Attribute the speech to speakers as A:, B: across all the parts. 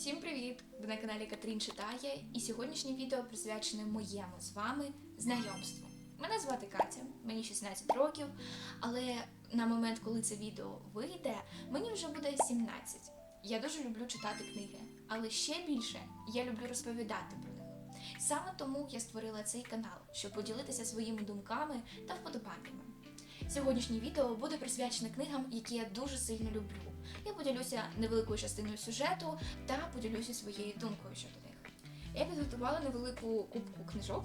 A: Всім привіт! Ви на каналі Катрін читає, і сьогоднішнє відео присвячене моєму з вами знайомству. Мене звати Катя, мені 16 років, але на момент, коли це відео вийде, мені вже буде 17. Я дуже люблю читати книги, але ще більше я люблю розповідати про них. Саме тому я створила цей канал, щоб поділитися своїми думками та вподобаннями. Сьогоднішнє відео буде присвячене книгам, які я дуже сильно люблю. Я поділюся невеликою частиною сюжету та поділюся своєю думкою щодо них. Я підготувала невелику кубку книжок.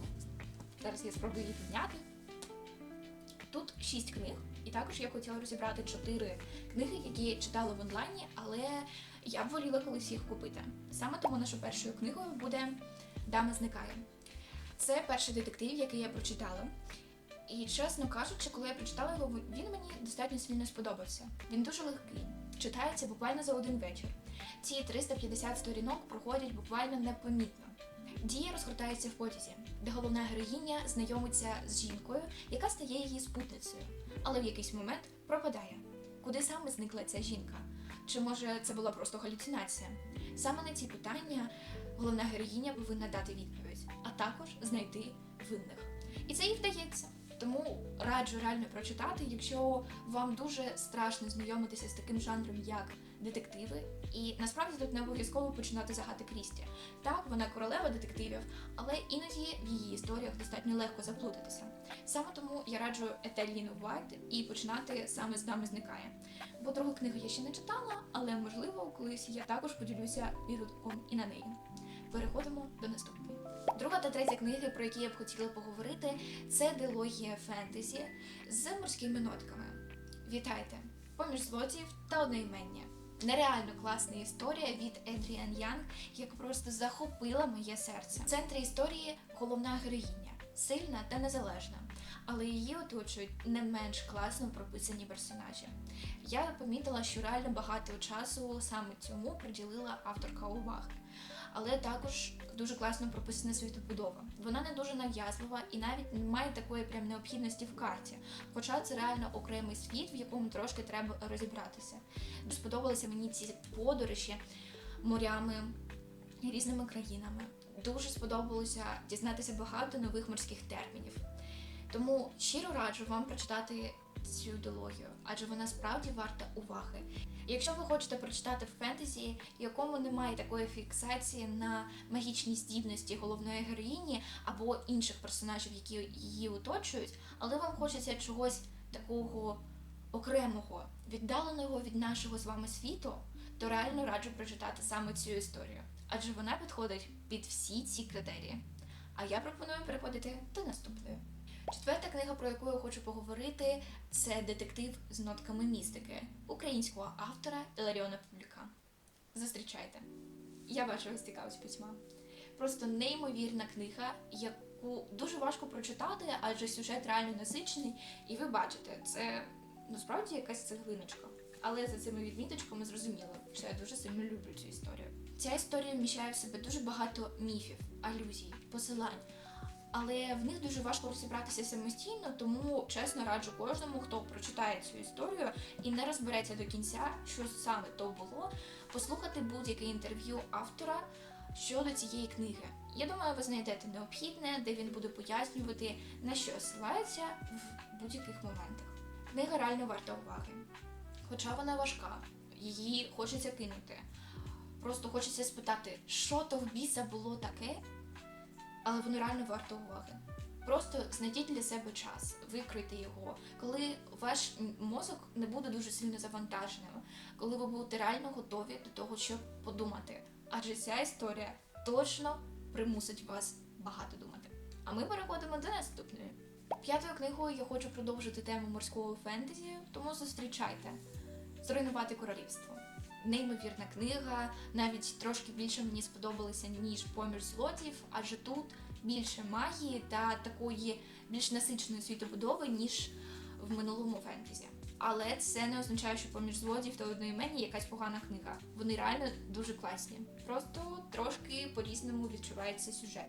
A: Зараз я спробую її підняти. Тут шість книг, і також я хотіла розібрати чотири книги, які читала в онлайні, але я б воліла колись їх купити. Саме тому нашою першою книгою буде Дама зникає. Це перший детектив, який я прочитала. І чесно кажучи, коли я прочитала його, він мені достатньо сильно сподобався. Він дуже легкий, читається буквально за один вечір. Ці 350 сторінок проходять буквально непомітно. Дія розгортається в потязі, де головна героїня знайомиться з жінкою, яка стає її спутницею, але в якийсь момент пропадає. Куди саме зникла ця жінка? Чи може це була просто галюцинація? Саме на ці питання головна героїня повинна дати відповідь, а також знайти винних. І це їй вдається. Тому раджу реально прочитати, якщо вам дуже страшно знайомитися з таким жанром, як детективи. І насправді тут не обов'язково починати з Агати Крісті. Так, вона королева детективів, але іноді в її історіях достатньо легко заплутатися. Саме тому я раджу Етеліну Вайт і починати саме з нами зникає. Бо другу книгу я ще не читала, але можливо колись я також поділюся відгуком і на неї. Переходимо до наступної. Друга та третя книги, про які я б хотіла поговорити, це дилогія фентезі з морськими нотками. Вітайте! Поміж злодіїв та одноімення. Нереально класна історія від Едріан Янг, яка просто захопила моє серце. В центрі історії головна героїня, сильна та незалежна, але її оточують не менш класно прописані персонажі. Я помітила, що реально багато часу саме цьому приділила авторка уваги. Але також дуже класно прописана світобудова. Вона не дуже нав'язлива і навіть не має такої прям необхідності в карті. Хоча це реально окремий світ, в якому трошки треба розібратися. Сподобалися мені ці подорожі морями і різними країнами. Дуже сподобалося дізнатися багато нових морських термінів. Тому щиро раджу вам прочитати цю дилогію, адже вона справді варта уваги. Якщо ви хочете прочитати фентезі, якому немає такої фіксації на магічні здібності головної героїні або інших персонажів, які її оточують, але вам хочеться чогось такого окремого, віддаленого від нашого з вами світу, то реально раджу прочитати саме цю історію, адже вона підходить під всі ці критерії. А я пропоную переходити до наступної. Четверта книга, про яку я хочу поговорити, це детектив з нотками містики українського автора Іларіона Публіка. Зустрічайте. Я бачу вас цікавить письма. Просто неймовірна книга, яку дуже важко прочитати, адже сюжет реально насичений, і ви бачите, це насправді якась цеглиночка. Але за цими відміточками зрозуміло, що я дуже сильно люблю цю історію. Ця історія вміщає в себе дуже багато міфів, алюзій, посилань. Але в них дуже важко розібратися самостійно, тому чесно раджу кожному, хто прочитає цю історію і не розбереться до кінця, що саме то було, послухати будь-яке інтерв'ю автора щодо цієї книги. Я думаю, ви знайдете необхідне, де він буде пояснювати, на що силається в будь-яких моментах. Книга реально варта уваги. Хоча вона важка, її хочеться кинути. Просто хочеться спитати, що то в біса було таке, але воно реально варто уваги. Просто знайдіть для себе час, викрийте його, коли ваш мозок не буде дуже сильно завантаженим, коли ви будете реально готові до того, щоб подумати. Адже ця історія точно примусить вас багато думати. А ми переходимо до наступної. П'ятою книгою я хочу продовжити тему морського фентезі, тому зустрічайте Зруйнувати королівство. Неймовірна книга, навіть трошки більше мені сподобалася, ніж поміж злодіїв, адже тут більше магії та такої більш насиченої світобудови, ніж в минулому фентезі. Але це не означає, що поміж злодіїв та одноіменні якась погана книга. Вони реально дуже класні. Просто трошки по-різному відчувається сюжет.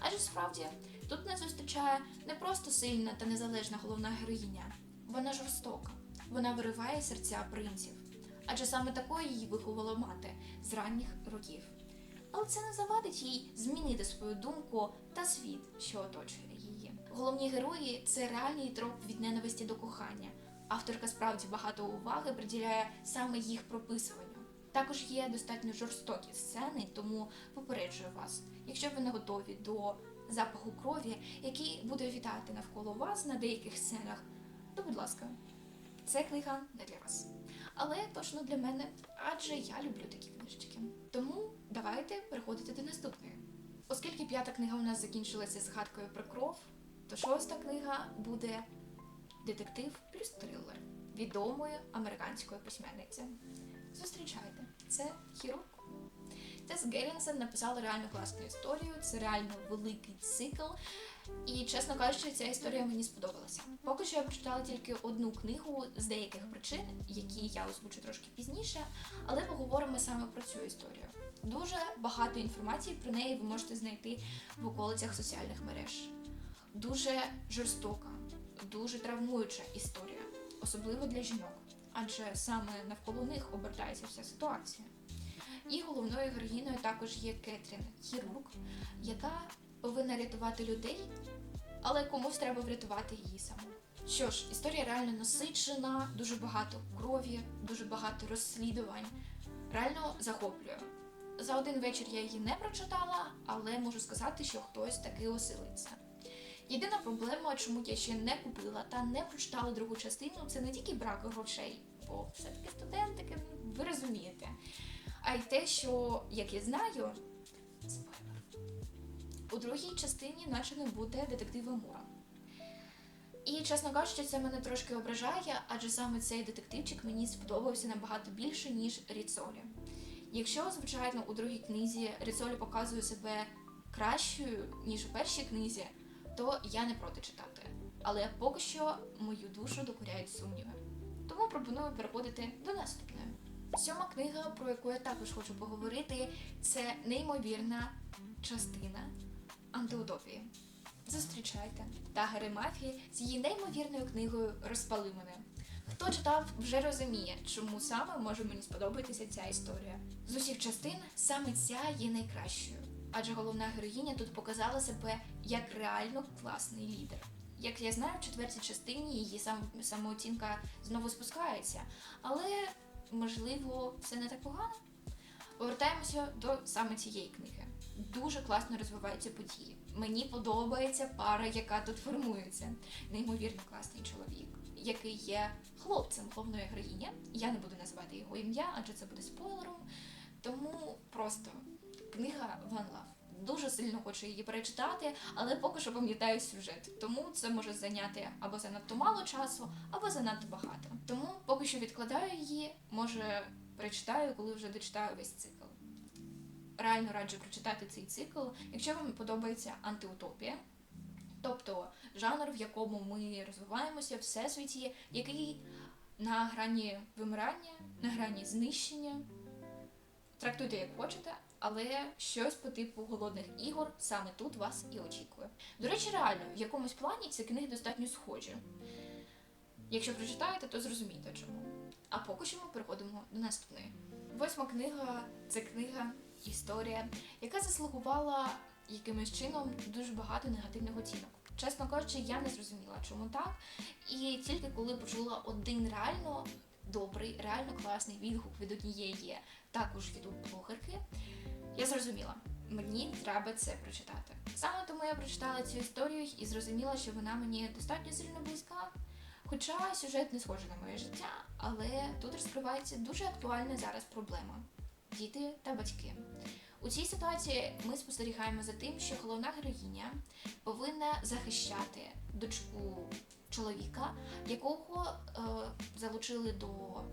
A: Адже справді тут нас зустрічає не просто сильна та незалежна головна героїня, вона жорстока. Вона вириває серця принців. Адже саме такою її виховала мати з ранніх років. але це не завадить їй змінити свою думку та світ, що оточує її. Головні герої це реальний троп від ненависті до кохання. Авторка справді багато уваги приділяє саме їх прописуванню. Також є достатньо жорстокі сцени, тому попереджую вас, якщо ви не готові до запаху крові, який буде вітати навколо вас на деяких сценах, то будь ласка, це книга не для вас. Але точно для мене, адже я люблю такі книжечки. Тому давайте переходити до наступної. Оскільки п'ята книга у нас закінчилася згадкою про кров, то шоста книга буде детектив плюс трилер відомої американської письменниці. Зустрічайте, це хірург. Тес Гелінсен написала реально класну історію, це реально великий цикл. І, чесно кажучи, ця історія мені сподобалася. Поки що я прочитала тільки одну книгу з деяких причин, які я озвучу трошки пізніше, але поговоримо саме про цю історію. Дуже багато інформації про неї ви можете знайти в околицях соціальних мереж. Дуже жорстока, дуже травмуюча історія, особливо для жінок, адже саме навколо них обертається вся ситуація. І головною героїною також є Кетрін, хірург, яка повинна рятувати людей, але комусь треба врятувати її саму. Що ж, історія реально насичена, дуже багато крові, дуже багато розслідувань. Реально захоплює. За один вечір я її не прочитала, але можу сказати, що хтось таки осилиться. Єдина проблема, чому я ще не купила та не прочитала другу частину, це не тільки брак грошей, бо все-таки студентики, ви розумієте. А й те, що, як я знаю, у другій частині наче не буде детектива Мура. І, чесно кажучи, це мене трошки ображає, адже саме цей детективчик мені сподобався набагато більше, ніж Ріцолі. Якщо, звичайно, у другій книзі Ріцолі показує себе кращою, ніж у першій книзі, то я не проти читати. Але поки що мою душу докоряють сумніви. Тому пропоную переходити до наступної. Сьома книга, про яку я також хочу поговорити, це неймовірна частина антиутопії. Зустрічайте Тагери Мафії з її неймовірною книгою Розпали мене. Хто читав, вже розуміє, чому саме може мені сподобатися ця історія. З усіх частин саме ця є найкращою, адже головна героїня тут показала себе як реально класний лідер. Як я знаю, в четвертій частині її сам, самооцінка знову спускається, але можливо це не так погано. Повертаємося до саме цієї книги. Дуже класно розвиваються події. Мені подобається пара, яка тут формується. Неймовірно класний чоловік, який є хлопцем головної героїні. Я не буду називати його ім'я, адже це буде спойлером. Тому просто книга One Love. Дуже сильно хочу її перечитати, але поки що пам'ятаю сюжет. Тому це може зайняти або занадто мало часу, або занадто багато. Тому поки що відкладаю її, може перечитаю, коли вже дочитаю весь цикл. Реально раджу прочитати цей цикл, якщо вам подобається антиутопія, тобто жанр, в якому ми розвиваємося, всесвіті, який на грані вимирання, на грані знищення. Трактуйте як хочете, але щось по типу голодних ігор саме тут вас і очікує. До речі, реально, в якомусь плані ці книги достатньо схожі. Якщо прочитаєте, то зрозумієте чому. А поки що ми переходимо до наступної. Восьма книга це книга історія, яка заслугувала якимось чином дуже багато негативних оцінок. Чесно кажучи, я не зрозуміла, чому так. І тільки коли почула один реально добрий, реально класний відгук від однієї, також від блогерки, я зрозуміла, мені треба це прочитати. Саме тому я прочитала цю історію і зрозуміла, що вона мені достатньо сильно близька. Хоча сюжет не схожий на моє життя, але тут розкривається дуже актуальна зараз проблема діти та батьки. У цій ситуації ми спостерігаємо за тим, що головна героїня повинна захищати дочку чоловіка, якого е, залучили до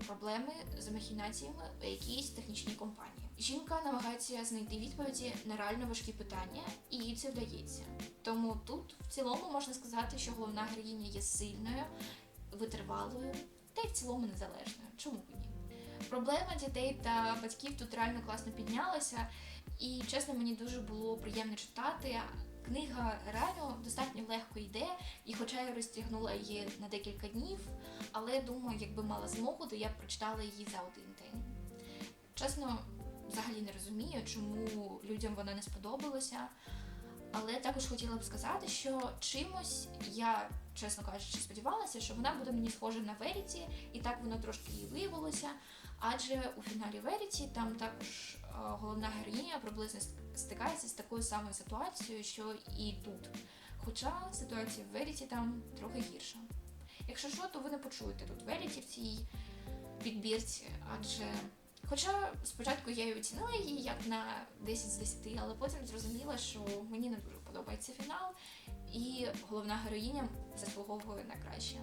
A: проблеми з махінаціями в якійсь технічній компанії. Жінка намагається знайти відповіді на реально важкі питання, і їй це вдається. Тому тут в цілому можна сказати, що головна героїня є сильною, витривалою та й в цілому незалежною. Чому? Проблема дітей та батьків тут реально класно піднялася, і чесно, мені дуже було приємно читати. Книга реально достатньо легко йде, і хоча я розтягнула її на декілька днів, але думаю, якби мала змогу, то я б прочитала її за один день. Чесно, взагалі не розумію, чому людям вона не сподобалася. Але також хотіла б сказати, що чимось я, чесно кажучи, сподівалася, що вона буде мені схожа на Веріті, і так воно трошки і виявилося. Адже у фіналі Веріті там також е, головна героїня приблизно стикається з такою самою ситуацією, що і тут. Хоча ситуація в Веріті там трохи гірша. Якщо що, то ви не почуєте тут Веріті в цій підбірці, адже. Хоча спочатку я її оцінила її як на 10 з 10, але потім зрозуміла, що мені не дуже подобається фінал, і головна героїня заслуговує на краще.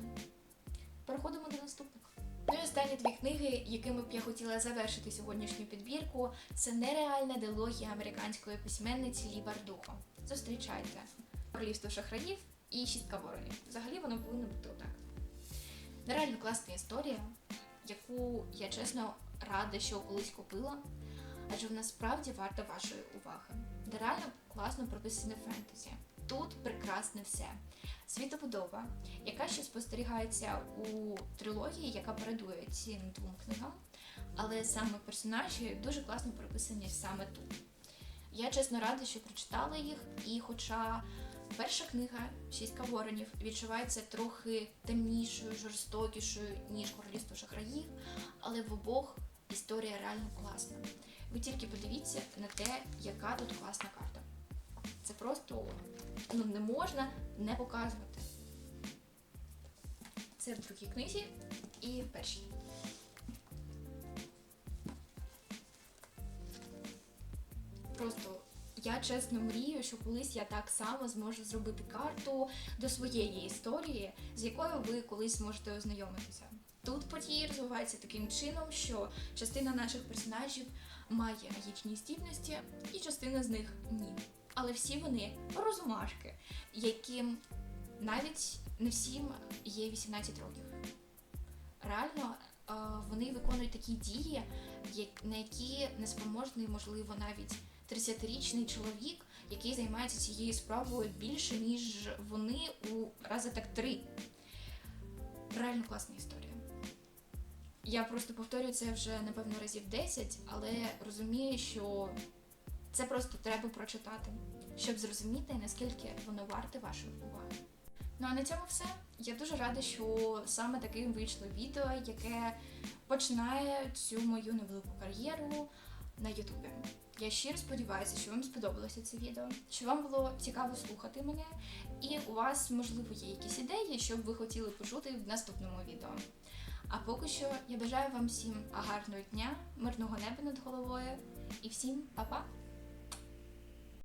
A: Переходимо до наступних. Ну і останні дві книги, якими б я хотіла завершити сьогоднішню підбірку, це нереальна дилогія американської письменниці Лі Бардухо. Зустрічайте королівство шахраїв і шістка воронів. Взагалі воно повинно бути отак. Нереально класна історія, яку я чесно рада, що колись купила, адже вона справді варта вашої уваги. Де реально класно прописане фентезі. Тут прекрасне все. Світобудова, яка ще спостерігається у трилогії, яка передує цим двом книгам, але саме персонажі дуже класно прописані саме тут. Я чесно рада, що прочитала їх, і хоча перша книга Шістка воронів відчувається трохи темнішою, жорстокішою, ніж королівство шахраїв, але в обох історія реально класна. Ви тільки подивіться на те, яка тут класна карта. Це просто ну, не можна не показувати. Це в другій книзі і в першій. Просто я чесно мрію, що колись я так само зможу зробити карту до своєї історії, з якою ви колись зможете ознайомитися. Тут події розвиваються таким чином, що частина наших персонажів має магічні здібності, і частина з них ні. Але всі вони розумашки, яким навіть не всім є 18 років. Реально, е, вони виконують такі дії, на які не спроможний, можливо, навіть 30-річний чоловік, який займається цією справою більше, ніж вони у рази так три. Реально класна історія. Я просто повторюю це вже напевно разів 10, але розумію, що це просто треба прочитати, щоб зрозуміти, наскільки воно варте вашої уваги. Ну а на цьому все. Я дуже рада, що саме таким вийшло відео, яке починає цю мою невелику кар'єру на Ютубі. Я щиро сподіваюся, що вам сподобалося це відео, що вам було цікаво слухати мене, і у вас, можливо, є якісь ідеї, що б ви хотіли почути в наступному відео. А поки що я бажаю вам всім гарного дня, мирного неба над головою і всім па-па!